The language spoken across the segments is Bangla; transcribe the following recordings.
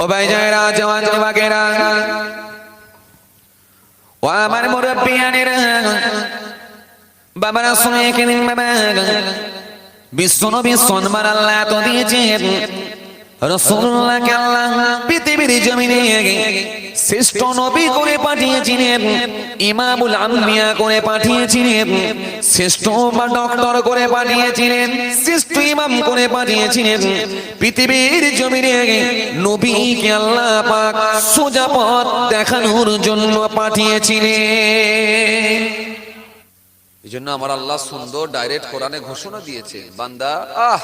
ও ভাই যারা জওয়ান যুবকেরা ও আমার মুরব্বিয়ানেরা বাবারা শুনে কিনিন বাবা বিশ্ব নবী সম্মান আল্লাহ তো দিয়েছেন পৃথিবীর জমিনে শ্রেষ্ঠ নবী করে করে শ্রেষ্ঠ শ্রেষ্ঠ ইমাম করে পৃথিবীর আল্লাহ পাক সোজা পথ দেখানোর জন্য পাঠিয়েছিলেন। এই জন্য আমার আল্লাহ সুন্দর ডাইরেক্ট কোরআনে ঘোষণা দিয়েছে, বান্দা, আহ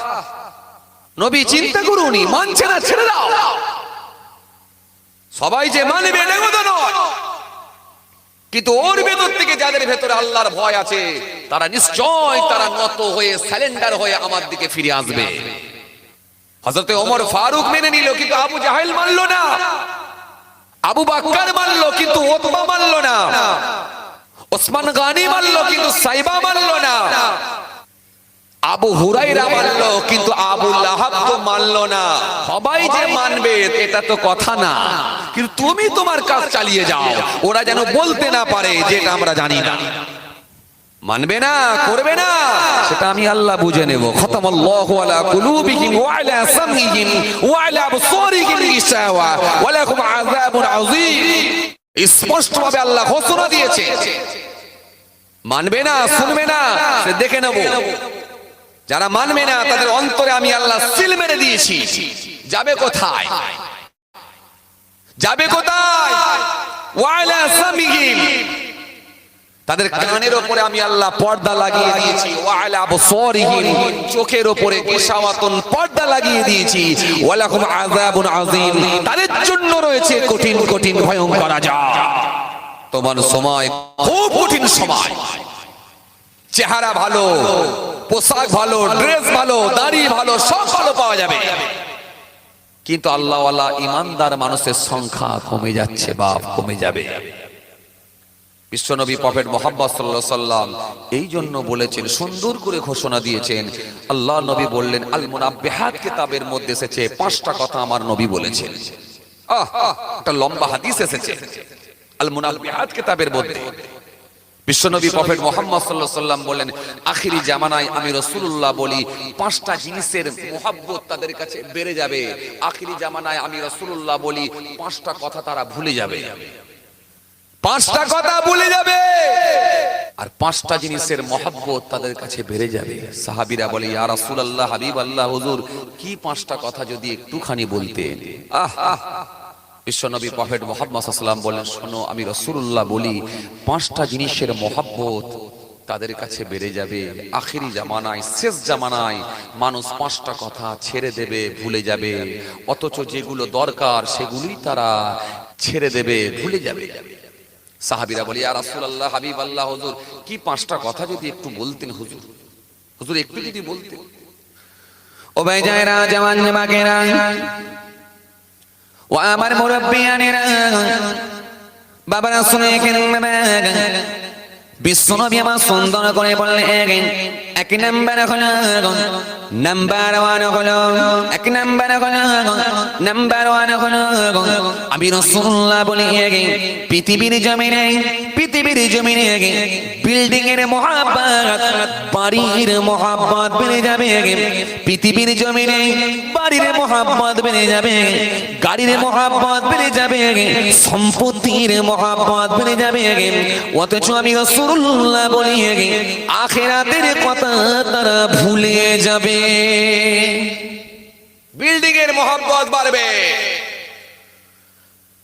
নবী চিন্তা করুনি মানছে না ছেড়ে দাও। সবাই যে মানবে নয়। কিন্তু ওর ভেতর থেকে যাদের ভেতরে আল্লাহর ভয় আছে তারা নিশ্চয় তারা নত হয়ে স্যালেন্ডার হয়ে আমার দিকে ফিরে আসবে। হজরতে ওমর ফারুক মেনে নিল কিন্তু আবু জাহেল মানলো না। আবু বাক্কার মানলো কিন্তু ওতবা মানলো না। ওসমান গানি মানলো কিন্তু সাইবা মানলো না। আবু হুরাইরা মানলো কিন্তু আবু লাহাব তো মানলো না। সবাই যে মানবে এটা তো কথা না। কিন্তু তুমি তোমার কাজ চালিয়ে যাও। ওরা যেন বলতে না পারে যেটা আমরা জানি না। মানবে না করবে না। সেটা আমি আল্লাহ বুঝে নেব। খতামাল্লাহু আলা কুলুবিহিম ওয়া আলা সামইহিম ওয়া আলা আবসারিহিম গিশাওয়া ওয়া লাহুম আযাবুন আযীম। স্পষ্টভাবে আল্লাহ ঘোষণা দিয়েছে। মানবে না শুনবে না সে দেখে নেব। যারা মানবে না তাদের অন্তরে আমি আল্লাহ সিল মেরে দিয়েছি। যাবে কোথায়? যাবে কোথায়? তাদের কানের উপরে আমি আল্লাহ পর্দা লাগিয়ে দিয়েছি। ওয়ালা আবসারিহিম। চোখের গিশাওয়াতুন পর্দা লাগিয়ে দিয়েছি। ওয়ালাকুম আযাবুন আযীম। তাদের জন্য রয়েছে কঠিন কঠিন ভয়ঙ্কর আযাব। তোমার সময় খুব কঠিন সময়। চেহারা ভালো। পোশাক ভালো ড্রেস ভালো, দাড়ি ভালো, সব ভালো পাওয়া যাবে। কিন্তু আল্লাহওয়ালা ইমানদার মানুষের সংখ্যা কমে যাচ্ছে, বাপ, কমে যাবে। বিশ্বনবী প্রফেট মোহাম্মদ সাল্লাহ সাল্লাম এই জন্য বলেছেন, সুন্দর করে ঘোষণা দিয়েছেন। আল্লাহ নবী বললেন আল মুনাব্বিহাত কেতাবের মধ্যে এসেছে, পাঁচটা কথা আমার নবী বলেছেন। আহ একটা লম্বা হাদিস এসেছে। আল মুনাব্বিহাত কেতাবের মধ্যে বিশ্বনবী প্রফেট মোহাম্মদ সাল্লাহ সাল্লাম বলেন, আখিরি জামানায় আমি রসুল্লাহ বলি, পাঁচটা জিনিসের মোহাব্বত তাদের কাছে বেড়ে যাবে। আখিরি জামানায় আমি রসুল্লাহ বলি, পাঁচটা কথা তারা ভুলে যাবে। পাঁচটা কথা ভুলে যাবে। আর পাঁচটা জিনিসের মহাব্বত তাদের কাছে বেড়ে যাবে। সাহাবিরা বলে, ইয়া রাসূলুল্লাহ হাবিব আল্লাহ হুজুর, কি পাঁচটা কথা যদি একটুখানি বলতেন? আহ আহ। বিশ্বনবী প্রফেট মোহাম্মদ সাল্লাম বলেন শোনো, আমি রসুল্লাহ বলি, পাঁচটা জিনিসের মহাব্বত তাদের কাছে বেড়ে যাবে। আখিরি জামানায়, শেষ জামানায় মানুষ পাঁচটা কথা ছেড়ে দেবে, ভুলে যাবে। অথচ যেগুলো দরকার সেগুলোই তারা ছেড়ে দেবে, ভুলে যাবে। সাহাবিরা বলি আর রাসূলুল্লাহ হাবিব আল্লাহ হুজুর, কি পাঁচটা কথা যদি একটু বলতেন হুজুর? হুজুর, একটু যদি বলতেন। ও ভাই যায় যারা জওয়ান যুবকেরা আমার মুরব্বিয়ানেরা বাবারা শুনে বিশ্বনবী আমার সুন্দর করে বললেন এক নাম্বার হলো, নাম্বার ওয়ান হলো, এক নাম্বার হলো, নাম্বার ওয়ান হলো আমি রসুল্লাহ বলি পৃথিবীর জমিনে পৃথিবীর জমিনে বিল্ডিং এর মহাব্বত, বাড়ির মহাব্বত বেড়ে যাবে পৃথিবীর জমিনে বাড়ির মহাব্বত বেড়ে যাবে, গাড়ির মহাব্বত বেড়ে যাবে সম্পত্তির মহাব্বত বেড়ে যাবে অথচ আমি রসুল্লাহ বলি আখেরাতের কথা তারা ভুলে যাবে। বিল্ডিং এর মহাব্বত বাড়বে।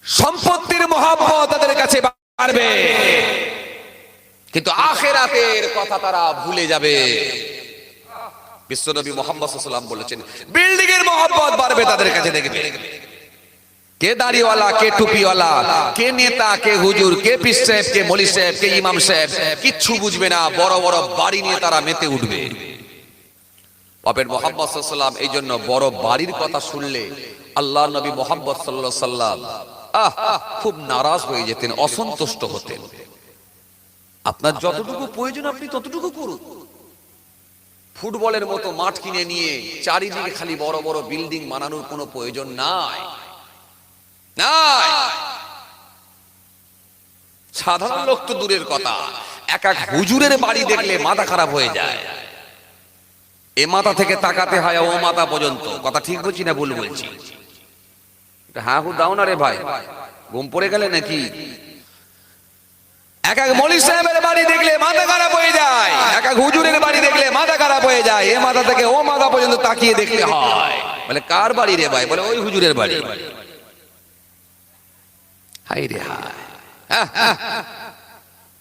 সম্পত্তির মহাব্বত তাদের কাছে বাড়বে কিন্তু আখেরাতের কথা তারা ভুলে যাবে। বিশ্বনবী মোহাম্মদ বলেছেন বিল্ডিং এর মহাব্বত বাড়বে তাদের কাছে দেখবে। কে দাড়িওয়ালা, কে টুপিওয়ালা, কে নেতা, কে হুজুর, কে পিস সাহেব, কে মলি সাহেব, কে ইমাম সাহেব, কিচ্ছু বুঝবে না, বড় বড় বাড়ি নিয়ে তারা মেতে উঠবে। বাপের মোহাম্মদ সাল্লাম এই জন্য বড় বাড়ির কথা শুনলে আল্লাহ নবী মোহাম্মদ সাল্লাহ সাল্লাম আহ, খুব নারাজ হয়ে যেতেন, অসন্তুষ্ট হতেন। আপনার যতটুকু প্রয়োজন, আপনি ততটুকু করুন। ফুটবলের মতো মাঠ কিনে নিয়ে চারিদিকে খালি বড় বড় বিল্ডিং বানানোর কোনো প্রয়োজন নাই। নাই! সাধারণ লোক তো দূরের কথা। এক এক হুজুরের বাড়ি দেখলে মাথা খারাপ হয়ে যায়। এ মাথা থেকে তাকাতে হয়, ও মাথা পর্যন্ত। কথা ঠিক বলছি না ভুল বলছি? হ্যাঁ হু দাও না রে ভাই। ঘুম পড়ে গেলে নাকি? এক এক মলি সাহেবের বাড়ি দেখলে মাথা খারাপ হয়ে যায়। এক এক হুজুরের বাড়ি দেখলে মাথা খারাপ হয়ে যায়। এ মাথা থেকে ও মাথা পর্যন্ত তাকিয়ে দেখলে হয়। বলে কার বাড়ি রে ভাই? বলে ওই হুজুরের বাড়ি। হাই রে হাই হ্যাঁ, হ্যাঁ।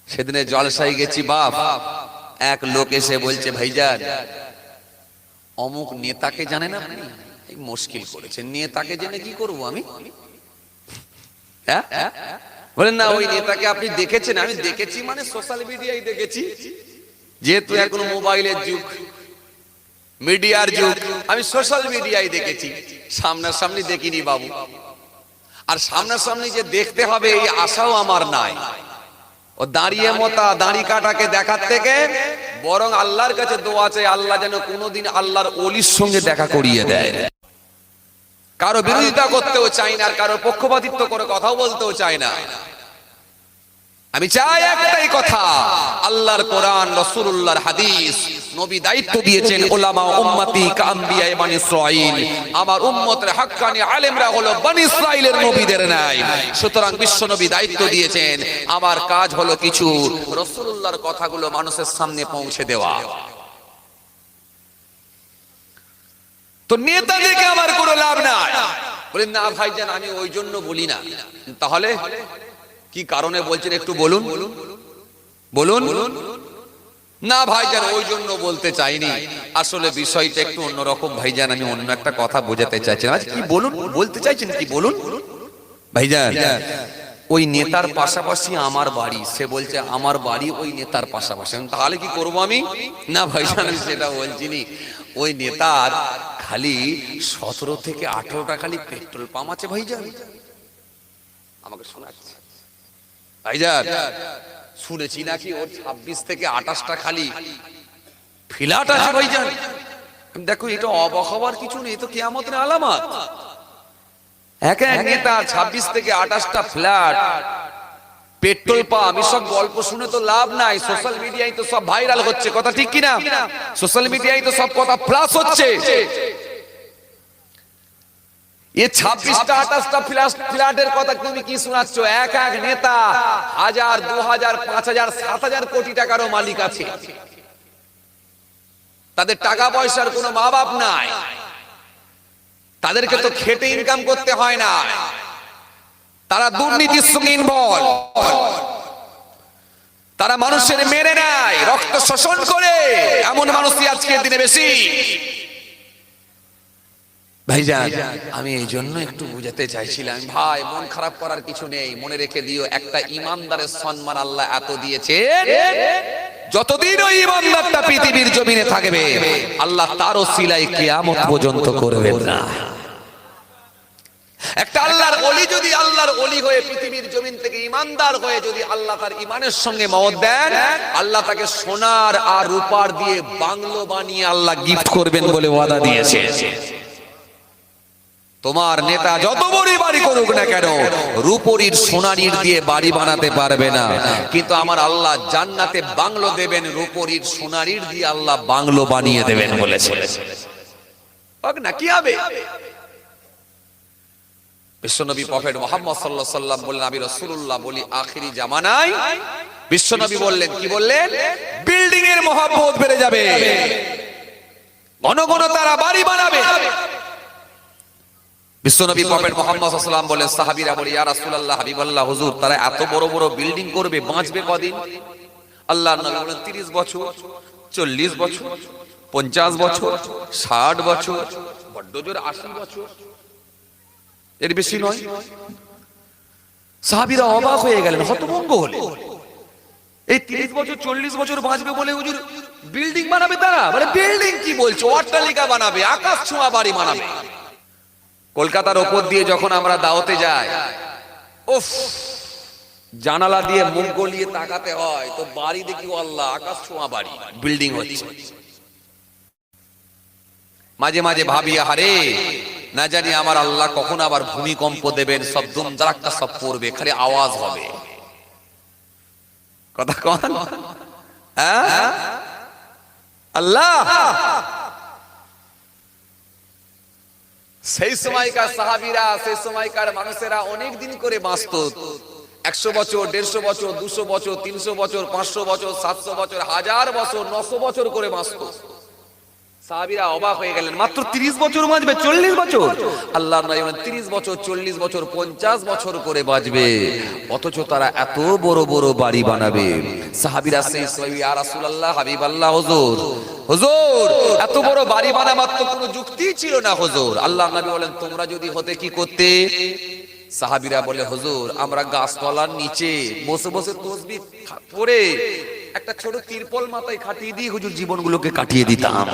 সেদিনে জলসাই গেছি বাপ। এক লোক এসে বলছে ভাইজান অমুক নেতাকে জানেন আপনি? এই মুশকিল করেছে। নেতাকে জেনে কি করব আমি? হ্যাঁ? বলেন না, ওই নেতাকে আপনি দেখেছেন? আমি দেখেছি মানে সোশ্যাল মিডিয়ায় দেখেছি যেহেতু এখন মোবাইলের যুগ, মিডিয়ার যুগ। আমি সোশ্যাল মিডিয়ায় দেখেছি। সামনাসামনি দেখিনি বাবু। আর সামনাসামনি যে দেখতে হবে এই আশাও আমার নাই। ও দাঁড়িয়ে মতা, দাঁড়ি কাটাকে দেখার থেকে বরং আল্লাহর কাছে দোয়া চাই, আল্লাহ যেন কোনোদিন আল্লাহর অলির সঙ্গে দেখা করিয়ে দেয়। কারও বিরোধিতা করতেও চাই না, আর কারও পক্ষপাতিত্ব করে কথাও বলতেও চাই না। আমি চাই একটাই কথা, আল্লাহর কোরআন, রাসূলুল্লাহর হাদিস, নবী দায়িত্ব দিয়েছেন ওলামা উম্মতি কাম্বিয়া বানি ইসরাইল আমার উম্মতের হাক্কানি আলেমরা হলো বানি ইসরাইলের নবীদের নাই। সুতরাং বিশ্ব নবী দায়িত্ব দিয়েছেন, আমার কাজ হলো কিছু, রাসূলুল্লাহর কথাগুলো মানুষের সামনে পৌঁছে দেওয়া। তো নেতা দেখে আমার কোনো লাভ নাই। বলেন না ভাইজান আমি ওই জন্য বলি না। তাহলে কি কারণে বলছেন একটু বলুন? বলুন। না ভাইজান ওই জন্য বলতে চাইনি। আসলে বিষয়টা একটু অন্যরকম। ভাইজান আমি অন্য একটা কথা বোঝাতে চাইছিলাম। আচ্ছা, কি বলুন? বলতে চাইছেন কি? বলুন। ভাইজান ওই নেতার পাশাপাশি আমার বাড়ি। সে বলছে আমার বাড়ি ওই নেতার পাশাপাশি। তাহলে কি করব আমি? না ভাইজান আমি সেটা বলছিনি ওই নেতার খালি সতেরো থেকে আঠারোটা খালি পেট্রোল পাম্প আছে ভাইজান। আমাকে শোনাচ্ছে। ভাইজান, শুনেছি নাকি ওর ছাব্বিশ থেকে আঠাশটা খালি ফিলাট আছে ভাইজান। দেখো, এটা অবাক হওয়ার কিছু নেই তো কেয়ামতের আলামত। এক এক নেতা ছাব্বিশ থেকে আঠাশটা ফ্ল্যাট। পেট্রোল পাম্প এসব গল্প শুনে তো লাভ নাই। সোশ্যাল মিডিয়ায় তো সব ভাইরাল হচ্ছে। কথা ঠিক কিনা? সোশ্যাল মিডিয়ায় তো সব কথা প্লাস হচ্ছে। এ ছাব্বিশটা আঠাশটা ফ্ল্যাটের কথা তুমি কি শোনাচ্ছ? এক এক নেতা হাজার দু হাজার পাঁচ হাজার সাত হাজার কোটি টাকারও মালিক আছে। তাদের টাকা পয়সার কোনো মা বাপ নাই। তাদেরকে তো খেটে ইনকাম করতে হয় না। তারা দুর্নীতির সঙ্গে ইনভলভ তারা মানুষের মেরে নেয় রক্ত শোষণ করে। এমন মানুষই আজকের দিনে বেশি। ভাইজান আমি এই জন্য একটু বুঝাতে চাইছিলাম ভাই মন খারাপ করার কিছু নেই। মনে রেখে দিও একটা ইমানদারের সম্মান আল্লাহ এত দিয়েছে। যতদিন ওই ইমানদারটা পৃথিবীর জমিনে থাকবে আল্লাহ তারও সিলাই কিয়ামত পর্যন্ত করবেন না। একটা আল্লাহর অলি যদি আল্লাহর অলি হয়ে পৃথিবীর জমিন থেকে ইমানদার হয়ে যদি আল্লাহ তার ইমানের সঙ্গে মত দেন, আল্লাহ তাকে সোনার আর রূপার দিয়ে বাংলো বানিয়ে আল্লাহ গিফট করবেন বলে ওয়াদা দিয়েছে। তোমার নেতা যত বড়ই বাড়ি করুক না কেন, রূপরির সোনারির দিয়ে বাড়ি বানাতে পারবে না। কিন্তু আমার আল্লাহ জান্নাতে বাংলো দেবেন, রূপরির সোনারির দিয়ে আল্লাহ বাংলো বানিয়ে দেবেন বলেছে। না, কি হবে? বিশ্বনবী প্রফেট মোহাম্মদ সাল্লাহ সাল্লাম বললেন আমি রসুল্লাহ বলি আখিরি জামানায়। বিশ্বনবী বললেন কি বললেন বিল্ডিং এর মহাব্বত বেড়ে যাবে। ঘন ঘন তারা বাড়ি বানাবে। বিশ্বনবী প্রফেট মোহাম্মদ সাল্লাম বলেন সাহাবীরা বলে ইয়া রাসূলুল্লাহ হাবিবাল্লাহ হুজুর তারা এত বড় বড় বিল্ডিং করবে বাঁচবে কদিন? আল্লাহর নবী বলেন 30 বছর 40 বছর 50 বছর 60 বছর বড্ড জোর 80 বছর এর বেশি নয়। সাহাবীরা অবাক হয়ে গেলেন, হতভম্ব হলেন। এই 30 বছর 40 বছর বাঁচবে বলে হুজুর বিল্ডিং বানাবে তারা? মানে বিল্ডিং কি বলছো? অট্টালিকা বানাবে, আকাশ ছোঁয়া বাড়ি বানাবে। কলকাতার ওপর দিয়ে যখন আমরা দাওতে যাই, উফ, জানালা দিয়ে মুখ গলিয়ে তাকাতে হয়, তো বাড়ি দেখি, আল্লাহ, আকাশ ছোঁয়া বাড়ি বিল্ডিং হচ্ছে। মাঝে মাঝে ভাবি হারে না জানি আমার আল্লাহ কখন আবার ভূমিকম্প দেবেন, সব দুম দারাক্কা সব পড়বে, খালি আওয়াজ হবে। কথা কন। হ্যাঁ? আল্লাহ! সেই সময়কার সাহাবিরা, সেই সময়কার মানুষেরা অনেক দিন করে বাঁচত। একশো বছর, দেড়শো বছর, দুশো বছর, তিনশো বছর, পাঁচশো বছর, সাতশো বছর, হাজার বছর, নশো বছর করে বাঁচত। অবাক হয়ে গেলেন, মাত্র তিরিশ বছর বাঁচবে, চল্লিশ বছর? আল্লাহ তিরিশ বছর, চল্লিশ বছর, পঞ্চাশ বছর করে অথচ তারা এত বড় বড় বাড়ি বানাবে। সাহাবিরা সেই, ইয়া রাসূলুল্লাহ, হাবিবাল্লাহ, হুজুর। হুজুর, এত বড় বাড়ি বানাবার তো কোনো যুক্তি ছিল না, হুজুর। আল্লাহ নবী বলেন, তোমরা যদি হতে কি করতে? সাহাবিরা বলে, হুজুর, আমরা গাছতলার নিচে বসে বসে তসবি পড়ে একটা ছোট তিরপল মাথায় খাটিয়ে দিয়ে হুজুর জীবনগুলোকে কাটিয়ে দিতাম।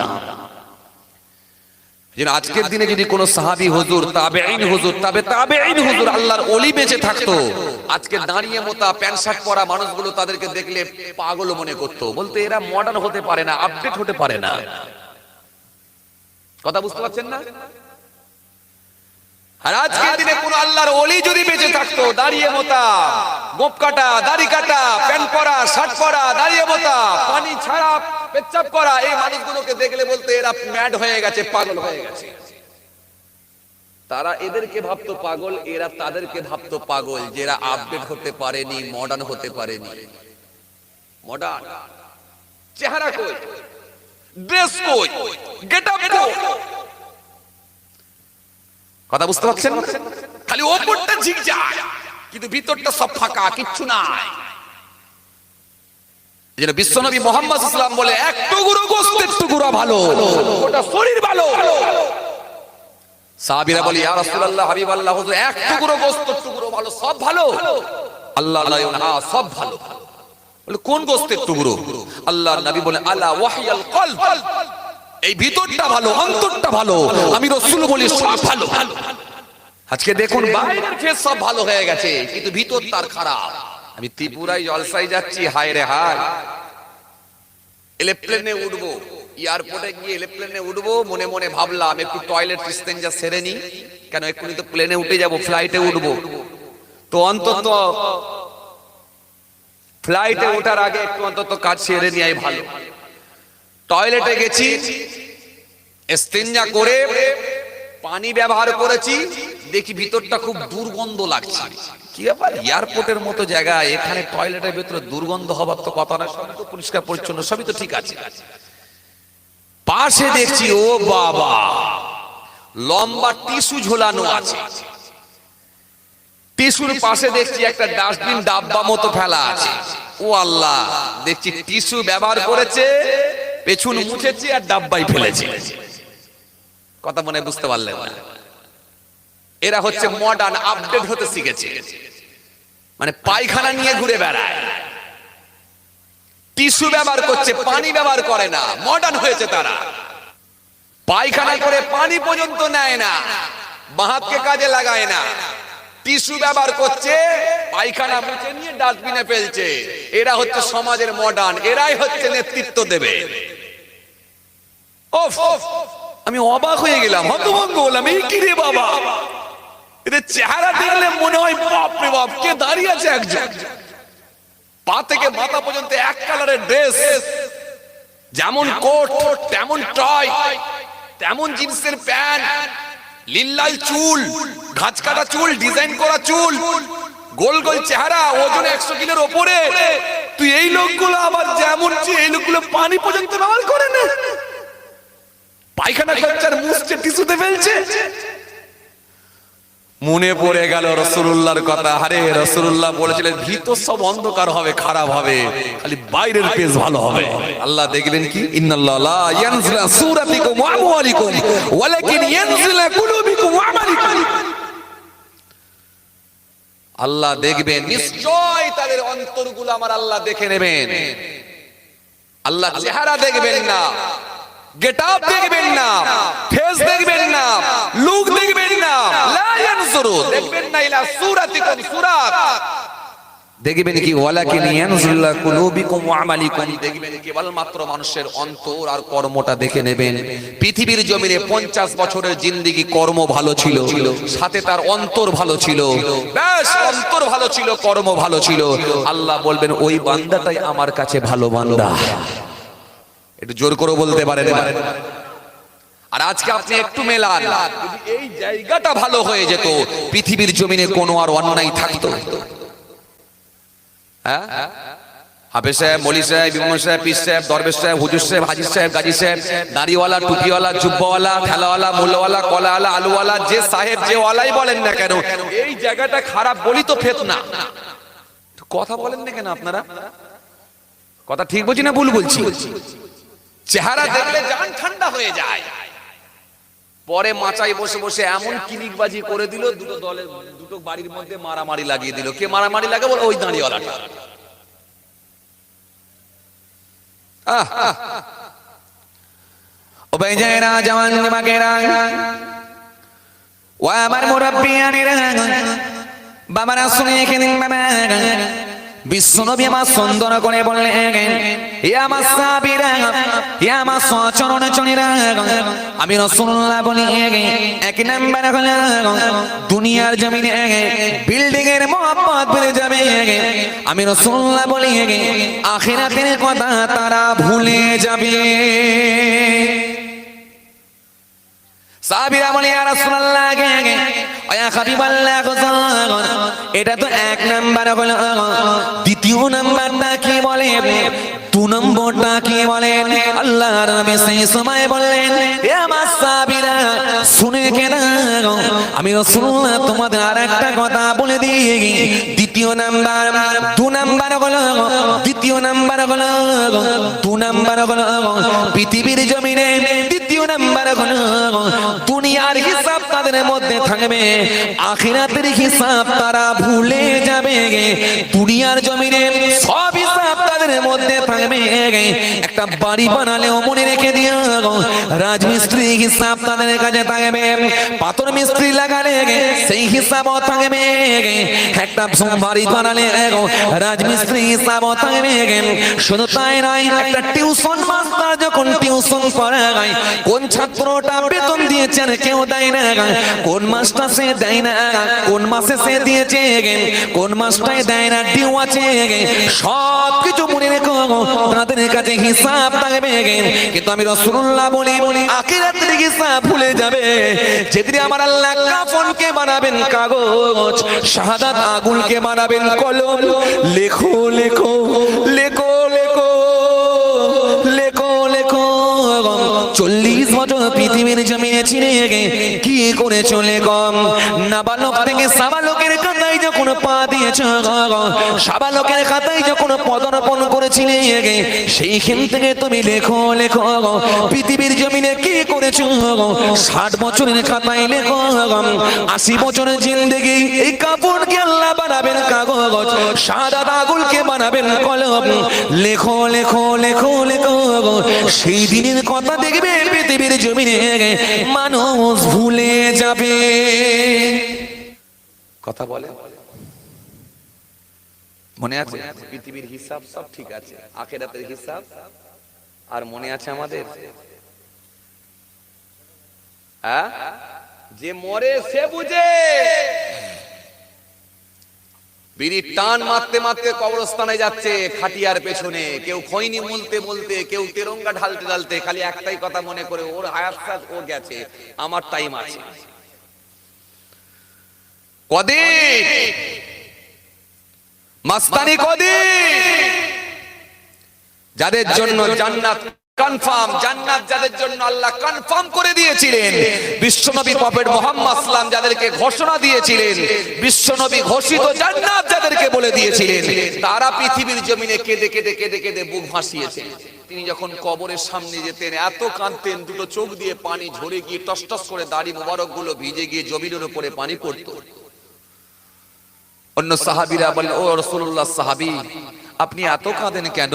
যেন আজকের দিনে যদি কোন সাহাবী হুজুর, তাবেঈন হুজুর, তবে তাবেঈন হুজুর আল্লাহর ওলি বেঁচে থাকতো, আজকে দাঁড়িয়ে মোতা প্যান্ট শার্ট পরা মানুষগুলো তাদেরকে দেখলে পাগল মনে করতো। বলতে এরা মডার্ন হতে পারে না আপডেট হতে পারে না। কথা বুঝতে পারছেন না? আর আজকের দিনে কোন আল্লাহর ওলি যদি বেঁচে থাকতো, দাঁড়িয়ে মোতা, গোপ কাটা, দাড়ি কাটা, প্যান্ট পরা, শার্ট পরা, দাঁড়িয়ে মোতা, পানি ছাড়া, পেচ্ছাপ করা, এই মানুষগুলোকে দেখলে বলতে এরা ম্যাড হয়ে গেছে, পাগল হয়ে গেছে। তারা এদেরকে ভাবতো পাগল, এরা তাদেরকে ভাবতো পাগল, যারা আপডেট হতে পারেনি মডার্ন হতে পারেনি। মডার্ন চেহারা কই? ড্রেস কই? গেটআপ কই? কথা বুঝতে পারছেন? খালি ওপরটা ঝিকঝাক, কিন্তু ভিতরটা সব ফাঁকা, কিচ্ছু নাই। বিশ্বনবী মোহাম্মদ ইসলাম বলে এক টুকরো গোস্তের টুকরো ভালো। ওটা শরীর ভালো। হুজুর এক টুকরো টুকরো ভালো, সব ভালো। আল্লাহ আল্লাহ সব ভালো। বলে, কোন গোস্তের টুকরো আল্লাহর নবী বলে, আলা ওয়াহিয়াল কলব। এই ভিতরটা ভালো, অন্তরটা ভালো। আমি রসুল বলি, সব ভালো। আজকে দেখুন সব ভালো হয়ে গেছে, কিন্তু ভিতর তার খারাপ। আমি ত্রিপুরায় জলসাই যাচ্ছি, হায় রে হায়। এরোপ্লেনে উঠবো, এয়ারপোর্টে গিয়ে এরোপ্লেনে উঠবো, মনে মনে ভাবলাম, একটু টয়লেট যা সেরে নি কেন, এক্ষুনি তো প্লেনে উঠে যাব, ফ্লাইটে উঠবো। তো অন্তত, ফ্লাইটে ওঠার আগে একটু অন্তত কাজ সেরে নেওয়াই ভালো। টয়লেটে গেছি করে পানি ব্যবহার করেছি। দেখি ভিতরটা খুব দুর্গন্ধ লাগছে। কি ব্যাপার? এয়ারপোর্টের মতো জায়গায় এখানে টয়লেটের ভিতরে দুর্গন্ধ হবার তো কথা না সবই তো পরিষ্কার পরিচ্ছন্ন সবই তো ঠিক আছে। পাশে দেখছি ও বাবা। লম্বা টিস্যু ঝোলানো আছে। টিস্যুর পাশে দেখছি একটা ডাস্টবিন ডাব্বা মতো ফেলা আছে। ও আল্লাহ দেখছি টিস্যু ব্যবহার করেছে। পেছন মুছেছে আর ডাব্বাই ফেলেছে। কথা মনে বুঝতে পারলেন? না এরা হচ্ছে মডার্ন আপডেট হতে শিখেছে। মানে পায়খানা নিয়ে ঘুরে বেড়ায়। টিস্যু ব্যবহার করছে, পানি ব্যবহার করে না। মডার্ন হয়েছে তারা। পায়খানা করে পানি পর্যন্ত নেয় না। বাহাতকে কাজে লাগায় না। টিস্যু ব্যবহার করছে, পায়খানা মুছে নিয়ে ডাস্টবিনে ফেলছে। এরা হচ্ছে সমাজের মডার্ন এরাই হচ্ছে নেতৃত্ব দেবে। আমি অবাক হয়ে গেলাম। হতভঙ্গ হলাম। এই কি রে বাবা? এদের চেহারা দেখলে মনে হয়, বাপ রে বাপ, কে দাঁড়িয়ে আছে একজন? পা থেকে মাথা পর্যন্ত এক কালারের ড্রেস। যেমন কোট, তেমন টয়, তেমন জিন্সের প্যান্ট লিল্লাল চুল, ঘাচ কাটা চুল, ডিজাইন করা চুল, গোল গোল চেহারা, ওজন একশো কিলোর ওপরে। তুই এই লোকগুলো আবার যেমন এই লোকগুলো পানি পর্যন্ত ব্যবহার করে না। পায়খানা করছে আর মুছছে টিস্যুতে ফেলছে। মনে পড়ে গেল রসুল্লাহর কথা। আরে রসুল্লাহ বলেছিলেন ভিতর সব অন্ধকার হবে, খারাপ হবে, খালি বাইরের পেজ ভালো হবে। আল্লাহ দেখলেন কি? আল্লাহ দেখবেন, নিশ্চয় তাদের অন্তরগুলো আমার আল্লাহ দেখে নেবেন। আল্লাহ চেহারা দেখবেন না। গেট আপ দেখবেন না। ফেস দেখবেন না। লুক দেখবেন না। লা ইয়ানজুরু। দেখবেন না ইলা সূরাতিকুম সূরাত দেখবেন কি ওয়ালাকিন ইয়ানজুল্লাহ কুলুবিকুম ওয়া আমালিকুম। দেখবেন কেবলমাত্র মানুষের অন্তর আর কর্মটা দেখে নেবেন। পৃথিবীর জমিনে 50 বছরের জিন্দেগি কর্ম ভালো ছিল। সাথে তার অন্তর ভালো ছিল। ব্যাস অন্তর ভালো ছিল। কর্ম ভালো ছিল। আল্লাহ বলবেন ওই বান্দাটাই আমার কাছে ভালো বান্দা। একটু জোর করে বলতে পারেন আর আজকে আপনি একটু মেলান। এই জায়গাটা ভালো হয়ে যেত পৃথিবীর জমিনে কোনো আর অন্যায় থাকতো। হ্যাঁ? হাফেজ সাহেব মলি সাহেব ইমাম সাহেব পীর সাহেব দরবেশ সাহেব হুজুর সাহেব সাহেব গাজী সাহেব দাড়িওয়ালা টুপিওয়ালা জুব্বাওয়ালা ঠেলাওয়ালা মূল্যওয়ালা কলাওয়ালা আলুওয়ালা যে সাহেব যে ওয়ালাই বলেন না কেন এই জায়গাটা খারাপ বলি তো ফেতনা কথা বলেন না কেন আপনারা? কথা ঠিক বলছি না ভুল বলছি? চেহারা দেখলে জান ঠান্ডা হয়ে যায়। পরে মাচায় বসে বসে এমন কিলিকবাজি করে দিল দুটো দলের দুটো বাড়ির মধ্যে মারামারি লাগিয়ে দিল। কে মারামারি লাগে বলে? ওই দাঁড়িয়েওয়ালাটা ও আমার মুরব্বিয়ানেরা বাবারা শুনে এখানে বাবা বিশ্বনবী আমার সুন্দর করে বললেন আমার আমার আমি রসুল্লাহ বলি দুনিয়ার জমিনে বিল্ডিং এর মোহাম্মত বেড়ে যাবে। আমি রসুল্লাহ বলি, আখিরাতের কথা তারা ভুলে যাবে। সাহাবীরা বলে, ইয়া রাসূলুল্লাহ ওয়া হাবিবাল্লাহ এটা তো এক নাম্বার হলো, দ্বিতীয় নাম্বারটা কি বলে? দু নম্বরটা কি বলেন আল্লাহর নবী সেই সময় বললেন হে আমার সাহাবীরা, শুনে কেন আমি রাসূলুল্লাহ তোমাদের আরেকটা কথা বলে দিই। দ্বিতীয় নাম্বার, দু নাম্বার হলো, দ্বিতীয় নাম্বার হলো, দু নাম্বার হলো, পৃথিবীর জমিনে নাম্বার হলো দুনিয়ার হিসাব তাদের মধ্যে থাকবে। আখিরাতের হিসাব তারা ভুলে যাবে। দুনিয়ার জমিনে সব হিসাব তাদের মধ্যে থাকবে। একটা বাড়ি বানালেও মনে রেখে দিও রাজমিস্ত্রি হিসাব তাদের কাছে থাকবে। পাথর মিস্ত্রি লাগালে সেই হিসাবও থাকবে। একটা বাড়ি বানালে রাজমিস্ত্রি হিসাবও থাকবে। শুধু তাই নয়, একটা টিউশন মাস্টার যখন টিউশন পড়ায় কোন ছাত্রটা বেতন দিয়েছে আর কেউ দেয় না, কোন মাসটা সে দেয় না, কোন মাসে সে দিয়েছে, কোন মাসটায় দেয় না, ডিউ আছে সব কিছু মনে রেখো তাদের কাছে হিসাব থাকবে। কিন্তু আমি রসুল্লাহ বলি বলি আখিরাতের হিসাব ভুলে যাবে। যেদিন আমার আল্লাহ কাফনকে বানাবেন কাগজ, শাহাদাত আগুনকে বানাবেন কলম লেখো লেখো লেখো লেখো লেখো চল্লিশ পৃথিবীর জমিনে গে কি করে চলে গম নাবালক থেকে সাবালকের কাতায় যখন পা দিয়েছ সাবালকের খাতায় যখন পদার্পণ করেছিলে সেইখান থেকে তুমি লেখো লেখো পৃথিবীর জমিনে কি করেছ ষাট বছরের খাতায় লেখো আশি বছরের জিন্দেগি, এই কাপড়কে আল্লাহ বানাবেন কাগজ, সাদা দাগুলকে বানাবেন কলম। লেখো লেখো লেখো লেখো সেই দিনের কথা দেখবে পৃথিবীর জমিনে মানুষ ভুলে যাবে। কথা বলে? মনে আছে। পৃথিবীর হিসাব সব ঠিক আছে। আখেরাতের হিসাব? আর মনে আছে আমাদের? হ্যাঁ? যে মরে সে বুঝে। বিড়ির টান মারতে মারতে কবরস্থানে যাচ্ছে, খাটিয়ার পেছনে। কেউ খৈনি বলতে বলতে কেউ তেরঙ্গা ঢালতে ঢালতে, খালি একটাই কথা মনে করে, ওর হায়াত ও গেছে, আমার টাইম আছে। কদিন? মাস্তানি কদিন? যাদের জন্য জান্নাত কনফার্ম জান্নাত যাদের জন্য আল্লাহ কনফার্ম করে দিয়েছিলেন। বিশ্বনবী মোহাম্মদ যাদেরকে ঘোষণা দিয়েছিলেন, বিশ্বনবী ঘোষিত জান্নাত যাদেরকে বলে দিয়েছিলেন, তারা পৃথিবীর জমিনে কেঁদে কেঁদে কেঁদে কেঁদে বুক ভাসিয়েছেন তিনি যখন কবরের সামনে যেতেন, এত কাঁদতেন, দুটো চোখ দিয়ে পানি ঝরে গিয়ে টস টস করে দাড়ি মোবারকগুলো ভিজে গিয়ে জমিনের উপরে পানি পড়তো। অন্য সাহাবিরা বলেন ও রসুল্লাহ সাহাবি, আপনি এত কাঁদেন কেন?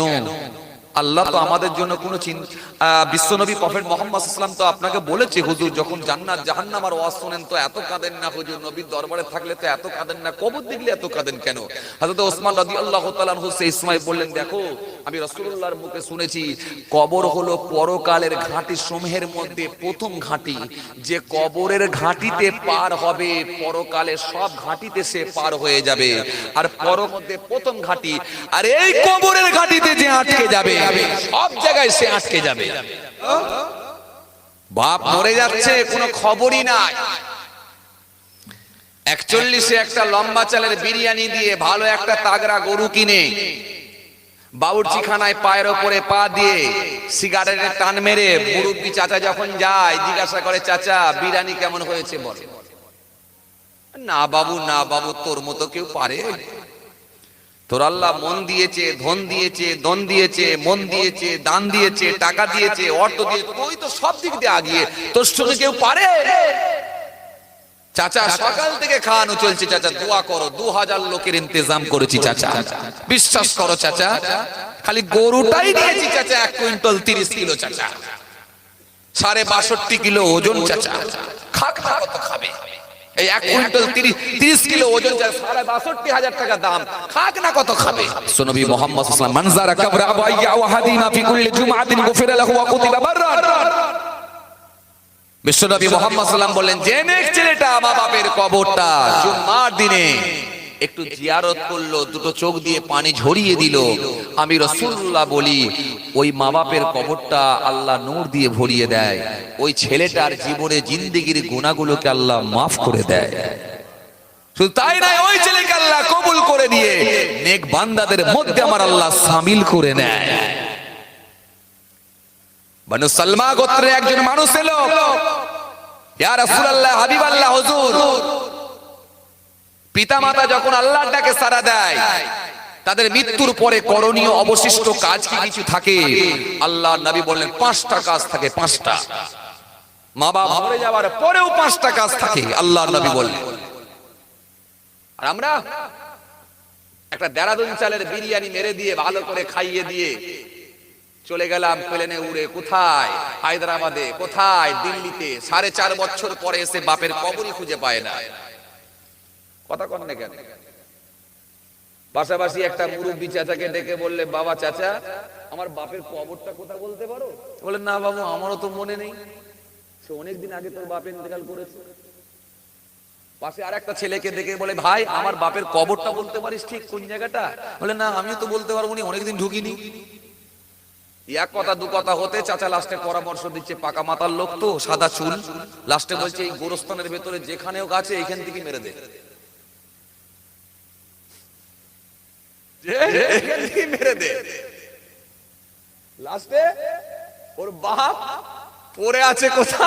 আল্লাহ তো আমাদের জন্য কোনো বিশ্বনবী প্রফেট মোহাম্মদ ইসলাম তো আপনাকে বলেছে, হুজুর, যখন জান্নাত, জাহান্নাম আর ওয়াজ শোনেন, তো এত কাঁদেন না হুজুর, নবীর দরবারে থাকলে তো এত কাঁদেন না, কবর দেখলে এত কাঁদেন কেন? হযরত ওসমান রাদিয়াল্লাহু তাআলা সেই সময় বললেন, দেখো, আমি রাসূলুল্লাহর মুখে শুনেছি, কবর হলো পরকালের ঘাঁটি সমূহের মধ্যে প্রথম ঘাঁটি। যে কবরের ঘাঁটিতে পার হবে পরকালে সব ঘাঁটিতে সে পার হয়ে যাবে। আর পর মধ্যে প্রথম ঘাঁটি, আর এই কবরের ঘাঁটিতে যে আটকে যাবে সব জায়গায় সে আটকে যাবে। বাপ মরে যাচ্ছে, কোনো খবরই নাই। একচল্লিশে একটা লম্বা চালের বিরিয়ানি দিয়ে ভালো একটা তাগড়া গরু কিনে বাবুর্চি খানায় পায়ের ওপরে পা দিয়ে সিগারেটের টান মেরে মুরব্বী চাচা যখন যায়, জিজ্ঞাসা করে, চাচা, বিরিয়ানি কেমন হয়েছে বলে? না বাবু না বাবু, তোর মতো কেউ পারে। তোর আল্লাহ মন দিয়েছে, ধন দিয়েছে দন দিয়েছে, মন দিয়েছে, দান দিয়েছে, টাকা দিয়েছে, অর্থ দিয়েছে ওই তো সব দিক দিয়ে আগিয়ে। তোর সঙ্গে কেউ পারে? চাচা, সকাল থেকে খাওয়ানো চলছে, চাচা, দোয়া করো। দু হাজার লোকের ইন্তজাম করেছি, চাচা। বিশ্বাস করো, চাচা। খালি গরুটাই দিয়েছি, চাচা, এক কুইন্টাল তিরিশ কিলো, চাচা। সাড়ে বাষট্টি কিলো ওজন, চাচা। খাক খাবে? এই এক কুইন্টাল তিরিশ তিরিশ কিলো ওজন সাড়ে বাষট্টি হাজার টাকা দাম। খাক না কত খাবে। সুনবী মোহাম্মদ ইসলাম মানজারা কাবরা আবাইয়া ওয়াহাদিনা ফি কুল্লি জুমআতিন গুফিরা লাহু ওয়া কুতিবা বাররান। বিশ্বনবী মোহাম্মদ সাল্লাম বললেন, যে ছেলেটা মা বাপের কবরটা জুম্মার দিনে একটু জিয়ারত করল, দুটো চোখ দিয়ে পানি ঝরিয়ে দিল। আমি রসুল্লাহ বলি, ওই মা বাপের কবরটা আল্লাহ নূর দিয়ে ভরিয়ে দেয়। ওই ছেলেটার জীবনে জিন্দিগির গুণাগুলোকে আল্লাহ মাফ করে দেয়। শুধু আল্লাহ কবুল হাবিবাল্লাহ, হুজুর। পিতামাতা যখন আল্লাহর ডাকে সাড়া দেয়, তাদের মৃত্যুর পরে করণীয় অবশিষ্ট কাজ কি কিছু থাকে? আল্লাহ নবী বললেন, পাঁচটা কাজ থাকে, পাঁচটা। মা বাবা মরে যাওয়ার পরেও পাঁচটা কাজ থাকে আল্লাহ নবী বললেন। আর আমরা একটা দেরাদুন চালের বিরিয়ানি মেরে দিয়ে, ভালো করে খাইয়ে দিয়ে চলে গেলাম প্লেনে উড়ে। কোথায়? হায়দ্রাবাদে। কোথায়? দিল্লিতে। সাড়ে চার বছর পরে এসে বাপের কবরই খুঁজে পায় না। কথা কন না কেন? পাশাপাশি একটা মুরব্বী চাচাকে ডেকে বললে, বাবা চাচা, আমার বাপের কবরটা কোথা বলতে পারো? বলে, না বাবু, আমারও তো মনে নেই। সে অনেকদিন আগে তোর বাপ ইন্তেকাল করেছে। পাশে আর একটা ছেলেকে দেখে বলে, ভাই, আমার বাপের কবরটা বলতে পারিস ঠিক কোন জায়গাটা? বলে, না, আমিও তো বলতে পারব নি, অনেকদিন ঢুকিনি। এক কথা, দু কথা হতে চাচা লাস্টে পরামর্শ দিচ্ছে, পাকা মাতার লোক তো, সাদা চুল। লাস্টে বলছে, এই গোরস্থানের ভেতরে যেখানেও গাছে এখান থেকে মেরে দে যে, এখান থেকে মেরে দে লাস্টে ওর বাপ পড়ে আছে কোথা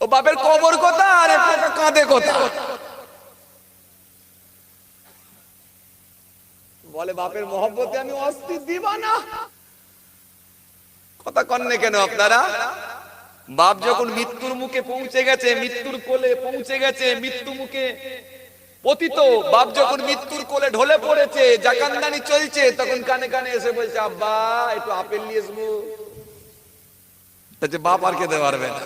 ও বাপের কবর কোথা কাঁদে কোথা বলে, বাপের মহব্বতে আমি অস্থির দিবা না কথা কন্নে কেন আপনারা? বাপ যখন মৃত্যুর মুখে পৌঁছে গেছে, মৃত্যুর কোলে পৌঁছে গেছে মৃত্যু মুখে পতিত বাপ যখন মৃত্যুর কোলে ঢলে পড়েছে জাকান্দানি চলছে তখন কানে কানে এসে বলছে আব্বা একটু আপেল নিয়ে আসব বলছে, বাপ আর খেতে পারবে না।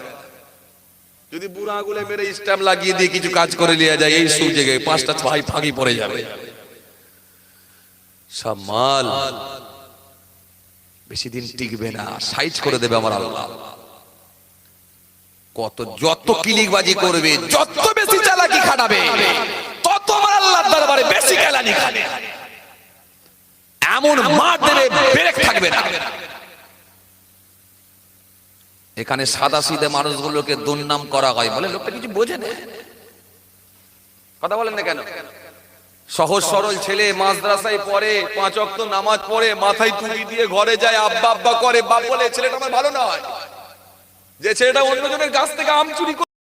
যদি বুড়া আগুলে মেরে স্ট্যাম্প লাগিয়ে দিয়ে কিছু কাজ করে নিয়ে যায় এই সুযোগে জেগে পাঁচটা ছয় ফাঁকি পড়ে যাবে। সব মাল বেশি দিন টিকবে না সাইজ করে দেবে আমার আল্লাহ। কত যত কিলিকবাজি করবে যত বেশি চালাকি খাটাবে তত দরবারে বেশি কেলানি খাবে এমন মার দেবে ব্রেক থাকবে না। এখানে সাদা সিধে মানুষগুলোকে দুর্নাম করা হয় বলে লোকটা কিছু বোঝে না। কথা বলেন না কেন? সহজ সরল ছেলে মাদ্রাসায় পড়ে, পাঁচ অক্ত নামাজ পড়ে, মাথায় টুপি দিয়ে ঘরে যায়, আব্বা আব্বা করে, বাপ বলে, ছেলেটা আমার ভালো নয়। যে ছেলেটা অন্যজনের গাছ থেকে আম চুরি করে